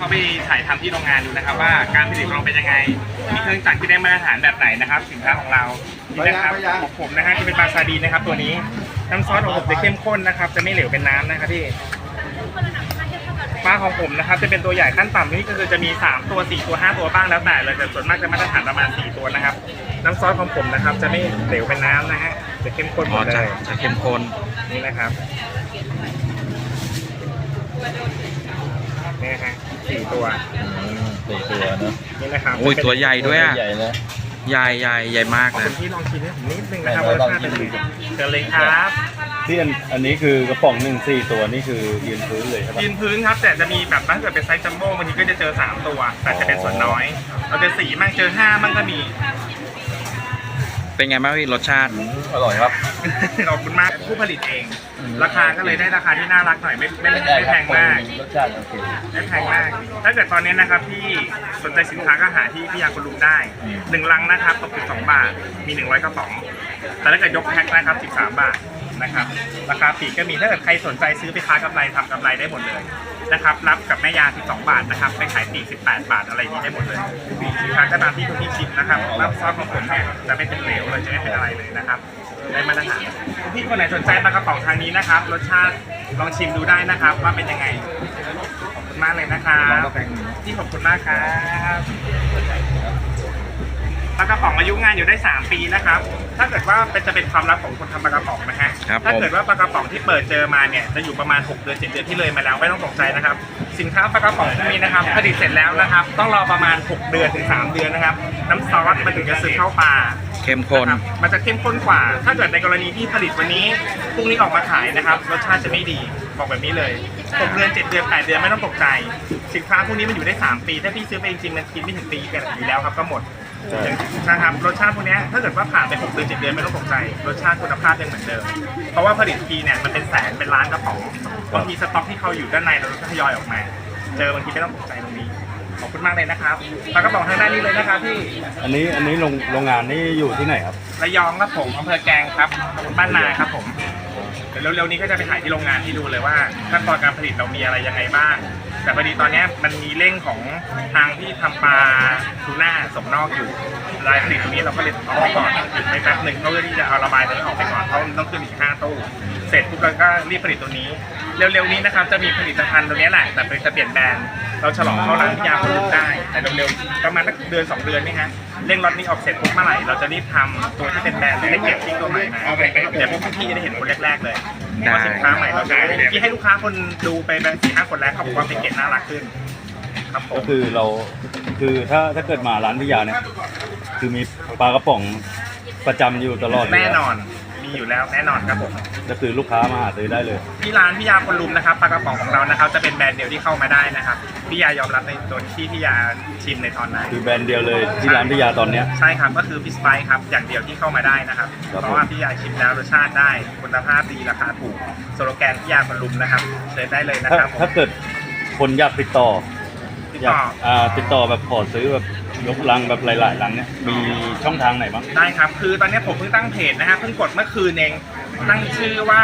เข้าไปถ่ายทำที่โรงงานดูนะครับ ว่าการผลิตของเราเป็นยังไง มีเครื่องจักรที่ได้มาตรฐานแบบไหนนะครับสินค้าของเรานี่นะครับของผมนะฮะจะเป็นปลาซาดีนนะครับ ตัวนี้น้ำซอสของผมจะเข้มข้นนะครับ จะไม่เหลวเป็นน้ำนะครับพี่ปลาของผมนะครับจะเป็นตัวใหญ่ขั้นต่ำนี่ก็คือจะมี 3 ตัว 4 ตัว 5 ตัวบ้างแล้วแต่เลยแต่ส่วนมากจะมาตรฐานประมาณ 4 ตัวนะครับ น้ำซอสของผมนะครับ จะไม่เหลวเป็นน้ำนะฮะจะเข้มข้นหอ๋มอดเลจะยจะเข้มข้นนี่นะครับ นี่ฮะสี่ตัวสี่ตัวเนอะนี่นะครับโอ้ยตัวใหญ่ด้วยอะ ใหญ่นะ ใหญ่ใหญ่ใหญ่มากขอบนะ คุณที่ลองชิมให้ผมนิดนึงนะครับไหนว่าลรองสชาติชิเป็นมยังดูไงเชิญเลยครับที่อันอันนี้คือกระป๋องหนึ่งสี่ตัวนี่คือยืนพื้นเลยใช่ปะยืนพื้นครับ แต่จะมีแบบถ้าเกิดเป็นไซส์จัมโบ้บางทีก็จะเจอ3ตัว แต่จะเป็นส่วนน้อยเราจะสี่มั่งเจอห้ามั่งก็มี เป็นไงบ้างพี่รสชาติ อร่อยครับ ขอบคุณมากผู้ผลิตเอง ราคาก็เลยได้ราคาที่น่ารักหน่อยไม่ไม่ไม่ไม่แพงมากรสชาติโอเคไม่แพงมาก ถ้าเกิดตอนนี้นะครับที่สนใจสินค้าก็หาที่พี่ยาคุณลุงได้อืมหนึ่งลังนะครับตกอยู่สองบาทมีหนึ่งร้อยกระป๋อง แต่ถ้าเกิดยกแพ็คนะครับสิบสามบาทนะครับราคาปลีกก็มีถ้าเกิดใครสนใจซื้อไปค้ากำไรทำกำไรได้หมดเลยนะครับรับกับแม่ยา 12 บาทนะครับไปขายปลีก18 บาทอะไรอย่างนี้ได้หมดเลยสินค้าก็ตามที่คุณพี่ชิมนะครับรับซอสของผมเนี่ยจะไม่เป็นเหลวเลยจะไม่เป็นอะไรเลยนะครับ ได้มาตรฐานคุณพี่คนไหนสนใจปลากระป๋องทางนี้นะครับ รสชาติลองชิมดูได้นะครับ ว่าเป็นยังไงขอบคุณมากเลยนะครับลองกาแฟหนึ่งที่ขอบคุณมากครับปลากระป๋องอายุงานอยู่ได้ 3 ปีนะครับ ถ้าเกิดว่าเป็นจะเป็นความลับของคนทำปลากระป๋องนะฮะ ครับถ้าผมเกิดว่าปลากระป๋องที่เปิดเจอมาเนี่ยจะอยู่ประมาณ 6 เดือน7เดือนที่เลยมาแล้วไม่ต้องตกใจนะครับ สินค้าปลากระป๋องพวกนี้นะครับผลิตเสร็จแล้วนะครับ ต้องรอประมาณ 6 เดือนถึง 3 เดือนนะครับ น้ำซอสมันถึงจะซึมเข้าปลาเข้มข้น นะครับมันจะเข้มข้นกว่า ถ้าเกิดในกรณีที่ผลิตวันนี้พรุ่งนี้ออกมาขายนะครับรสชาติจะไม่ดีบอกแบบนี้เลย6เดือน7เดือน8เดือนไม่ต้องตกใจ สินค้าพวกนี้มันอยู่ได้3ปี ถ้าพี่ซื้อไปจริงๆมันกินไม่ถึงปีกันอยู่แล้วครับก็หมด ใช่ นะครับรสชาติพวกเนี้ยถ้าเกิดว่าผ่านไป6เดือน7เดือนไม่ต้องตกใจรสชาติคุณภาพยังเหมือนเดิม เพราะว่าผลิตทีเนี่ยมันเป็นแสนเป็นล้านกระป๋องบางทีสต็อกที่เขาอยู่ด้านในเราก็ทยอยออกมา เจอบางทีไม่ต้องตกใจตรงนี้ขอบคุณมากเลยนะครับปลากระป๋องทางด้านนี้เลยนะครับพี่อันนี้อันนี้โรงโรงงานนี่อยู่ที่ไหนครับ ระยองครับผมอำเภอแกลงครับตำบลบ้านนาครับผมเดี๋ยวเร็วๆนี้ก็จะไปถ่ายที่โรงงานที่ดูเลยว่าขั้นตอนการผลิตเรามีอะไรยังไงบ้าง แต่พอดีตอนนี้มันมีเร่งของทางที่ทำปลาทูน่าส่งนอกอยู่รายผลิตตรงนี้เราก็เลยเอาไปก่อนหยุดไปแป๊บหนึ่งเพื่อที่จะเอาระบายตัวนี้ออกไปก่อนเพราะมันต้องขึ้นอีกห้าตู้ เสร็จปุ๊บเราก็รีบผลิตตัวนี้ เร็วๆนี้นะครับจะมีผลิตภัณฑ์ตัวนี้แหละ แต่เป็นจะเปลี่ยนแบรนด์เราฉลองเข้าร้านพิยาคนลุกได้ แต่เร็วๆประมาณสักเดือนสองเดือนนี่ฮะเร่งล็อตนี้ออกเสร็จปุ๊บเมื่อไหร่เราจะรีบทำตัวที่เป็นแบรนด์และเก็บทิ้งตัวใหม่มาเดี๋ยวพวกพี่ๆจะได้เห็นคนแรกๆเลยได้ว่าสินค้าใหม่เราจะที่ให้ลูกค้าคนดูไปแบบสี่ห้าคนแรกเขาบอกว่าเป็นเกตน่ารักขึ้นครับผก็มคือเราคือถ้าถ้าเกิดมาร้านพิยาเนี่ยคือมีปลากระป๋องประจำอยู่ตลอดยู่แน่ล้วนอน มีอยู่แล้วแน่นอนครับผม ก็คือลูกค้ามาหาซื้อได้เลย ที่ร้านพี่ยาคนลุมนะครับปลากระป๋องของเรานะครับ จะเป็นแบรนด์เดียวที่เข้ามาได้นะครับพี่ยายอมรับในตัวที่พี่ยาชิมในตอนนั้นคือแบรนด์เดียวเลยที่ร้านพิยาตอนเนี้ย ใช่ครับก็คือพิสไปครับ อย่างเดียวที่เข้ามาได้นะครับ ครับเพราะว่าพี่ยาชิมแล้วรสชาติได้คุณภาพดีราคาถูกสโลแกนพี่ยาคนลุมนะครับเชิญได้เลยนะถ้าครับผม ถ้าเกิดคนอยากติดต่อ ติดอยากต่ออ่าติดต่อแบบขอซื้อแบบ ยกลังแบบหลายๆลังเนี่ยมีช่องทางไหนบ้าง ได้ครับ คือตอนนี้ผมเพิ่งตั้งเพจนะฮะเพิ่งกดเมื่อคืนเองตั้งชื่อว่า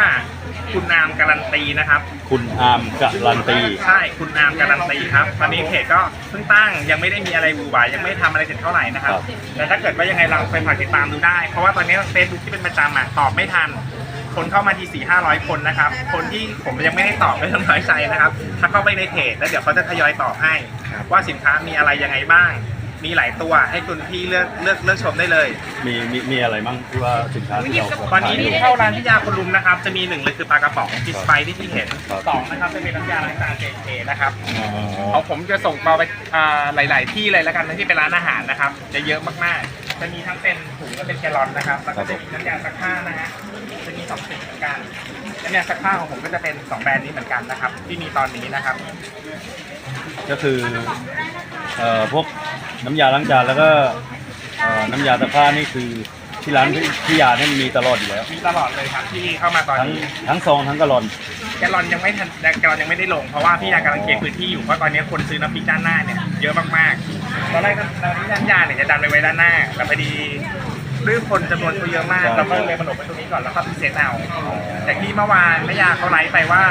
คุณนามการันตีนะครับ คุณอาร์มการันตี ใช่คุณนามการันตีครับตอนนี้เพจก็เพิ่งตั้งยังไม่ได้มีอะไรบูบายยังไม่ได้ทำอะไรเสร็จเท่าไหร่นะครับครับ แต่ถ้าเกิดว่ายังไงลองไปฝากติดตามดูได้ เพราะว่าตอนนี้เฟซบุ๊กที่เป็นประจำอะตอบไม่ทัน คนเข้ามาทีสี่ห้าร้อยคนนะครับ คนที่ผมยังไม่ได้ตอบไม่ต้องน้อยใจนะครับถ้าเข้าไปในเพจแล้วเดี๋ยวเขาจะทยอยตอบให้ครับว่าสินค้ามีอะไรยังไงบ้าง มีหลายตัวให้คุณพี่เลือกเลือกเลือกชมได้เลย มีมีมีอะไรบ้างที่ว่าสินค้าที่เราตอนนี้ขายอยู่ที่เข้าร้านพิยาคุณลุมนะครับ จะมีหนึ่งเลยคือปลากระป๋องฟิสไฟที่ที่เห็นครับสองนะครับจะเป็นน้ำยาล้างจานเจเนะครับอ๋อของผมจะส่งต่อไปอ่าหลาย ๆ ที่เลยแล้วกันนะที่เป็นร้านอาหารนะครับ จะเยอะมากๆ จะมีทั้งเป็นถุงและเป็นแกลลอนนะครับแล้วก็จะมีน้ำยาซักผ้านะฮะจะมีสองสิ่งเหมือนกันน้ำยาซักผ้าของผมก็จะเป็นสองแบรนด์นี้เหมือนกันนะครับ ที่มีตอนนี้นะครับ ก็คือเอ่อพวก น้ำยาล้างจานแล้วก็เอ่อน้ำยาซักผ้านี่คือที่ร้านพี่พี่ยาเนี่ยมีตลอดอยู่แล้ว มีตลอดเลยครับที่เข้ามาตอนทั้งนี้ทั้งซองทั้งกะลอน แกลลอนยังไม่ทันแกลลอนยังไม่ได้ลงเพราะว่าพี่ยากำลังเคลียร์พื้นที่อยู่เพราะตอนนี้คนซื้อน้ำพริกด้านหน้าเนี่ยเยอะมากๆตอนแรกน้ำพริกด้านยาเนี่ยจะดันไปไว้ด้านหน้าแต่พอดีด้วยคนจำนวนเขาเยอะมาก ใช่ เราก็เลยมาหลบไว้ตรงนี้ก่อนแล้วก็พิเศษเอาแต่ที่เมื่อวานแม่ยาเขาไลฟ์ไปว่า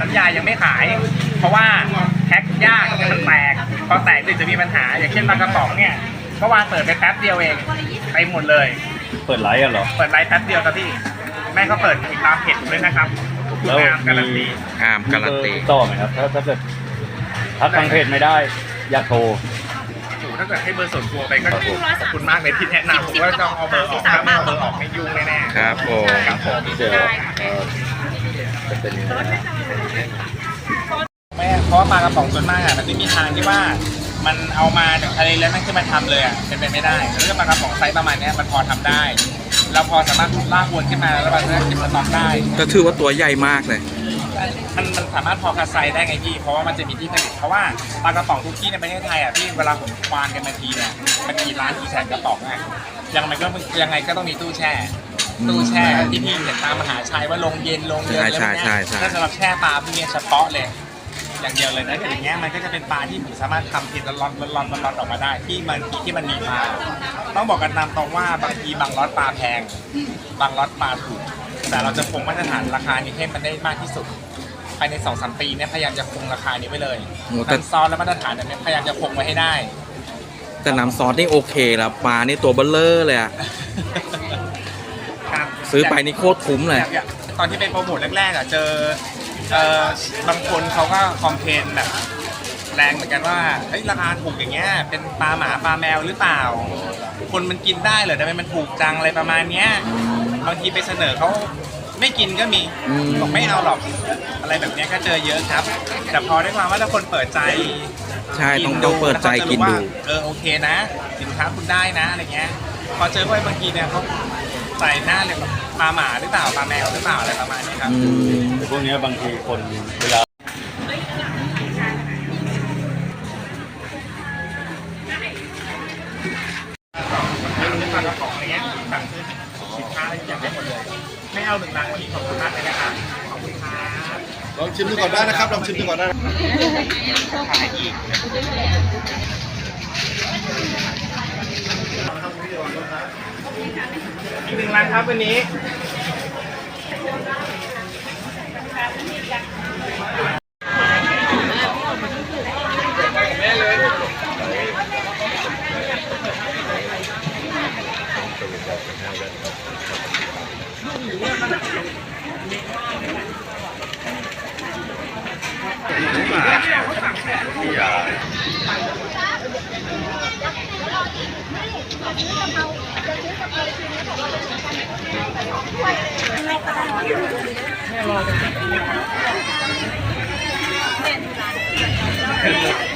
น้ำยายังไม่ขาย เพราะว่าแพ็คยากมันแตก พอแตกดึกจะมีปัญหา อย่างเช่นปลากระป๋องเนี่ยเมื่อวานเปิดไปแป๊บเดียวเองไปหมดเลย เปิดไลฟ์กันเหรอ เปิดไลฟ์แป๊บเดียวครับพี่แม่ก็เปิดติดตามเพจด้วยนะครับแล้วงามการันตีมีอามการันตีมีเบอร์ต่อไหมครับถ้าถ้าเกิดทักทางเพจไม่ได้ อยากโทร โอ้โหถ้าเกิดให้เบอร์ส่วนตัวไปก็ขอบคุณมากเลยที่แนะนำผมว่าจะเอาเบอร์ออกถ้าไม่เอาเบอร์ออกไม่ยุ่งแน่ๆครับผมครับผม เดี๋ยวเอ่อจะเป็นยังไงนะไม่ เพราะว่าปลากระป๋องส่วนมากอะมันไม่มีทางที่ว่ามันเอามาจากทะเลแล้วมันขึ้นมาทำเลยอะเป็นไปไม่ได้เรื่องปลากระป๋องไซส์ประมาณเนี้ยมันพอทำได้ เราพอสามารถลากวนขึ้นมาแล้วเราจะเก็บสต็อกได้ก็ถือว่าตัวใหญ่มากเลย มันมันสามารถพอคัสไซได้ไงพี่ เพราะว่ามันจะมีที่ผลิตเพราะว่าปลากระป๋องทุกที่ในประเทศไทยอะพี่เวลาผมควานกันมาทีเนี่ยมันกี่ล้านกี่แสนกระป๋องอะยังไงก็ยังไงก็ต้องมีตู้แช่ ตู้แช่ที่พี่เห็นตามมหาชัยว่าลงเย็นลงเย็นใช่อะไรใช่แบบเนี้ใช่ยใช่ถ้าสำหรับแช่ปลาพวกเนี้ยเฉพาะเลย อย่างเดียวเลยนะอย่างเงี้ยมันก็จะเป็นปลาที่ผมสามารถทำผิดล็อตล็อตล็อตล็อตออกมาได้ ที่มันที่มันมีมา ต้องบอกกันตามตรงว่าบางทีบางล็อตปลาแพง บางล็อตปลาถูก แต่เราจะคงมาตรฐานราคานี้ให้มันได้มากที่สุดภายในสองสามปีเนี่ยพยายามจะคงราคานี้ไว้เลยโอ้แต่ ทั้งซอสและมาตรฐานเนี่ยพยายามจะคงไว้ให้ได้ แต่น้ำซอสนี่โอเคแล้วปลานี่ตัวเบลเลอร์เลยอะครับซื้อไปนี่โคตรคุ้มเลยอย่างตอนที่เป็นโปรโมทแรกๆอะเจอ เอ่อบางคนเขาก็คอมเพลนแบบแรงเหมือนกันว่าเฮ้ยราคาถูกอย่างเงี้ยเป็นปลาหมาปลาแมวหรือเปล่า คนมันกินได้เหรอทำไมมันถูกจังอะไรประมาณเนี้ยบางทีไปเสนอเขาไม่กินก็มีอืมบอกไม่เอาหรอกอะไรแบบเนี้ยก็เจอเยอะครับ แต่พอได้ความว่าถ้าคนเปิดใจใช่ต้องต้องเปิดใจกินดูแล้วเขาจะรู้ว่าเออโอเคนะ สินค้าคุณได้นะอะไรเงี้ย พอเจอพวกบางทีเนี่ยเขาใส่หน้าเลยแบบปลาหมาหรือเปล่าปลาแมวหรือเปล่าอะไรประมาณนี้ครับอืม แต่พวกเนี้ยบางทีคนเวลาไม่รู้ปลากระป๋องอะไรเงี้ยสั่งซื้อสินค้าอะไรอย่างได้หมดเลยไม่เอาหนึ่งลังวันนี้ขอบคุณมากเลยนะครับขอบคุณครับลองชิมดูก่อนได้นะครับลองชิมดูก่อนได้ขายอีกอีกหนึ่งลังครับวันนี้ เ Thank you.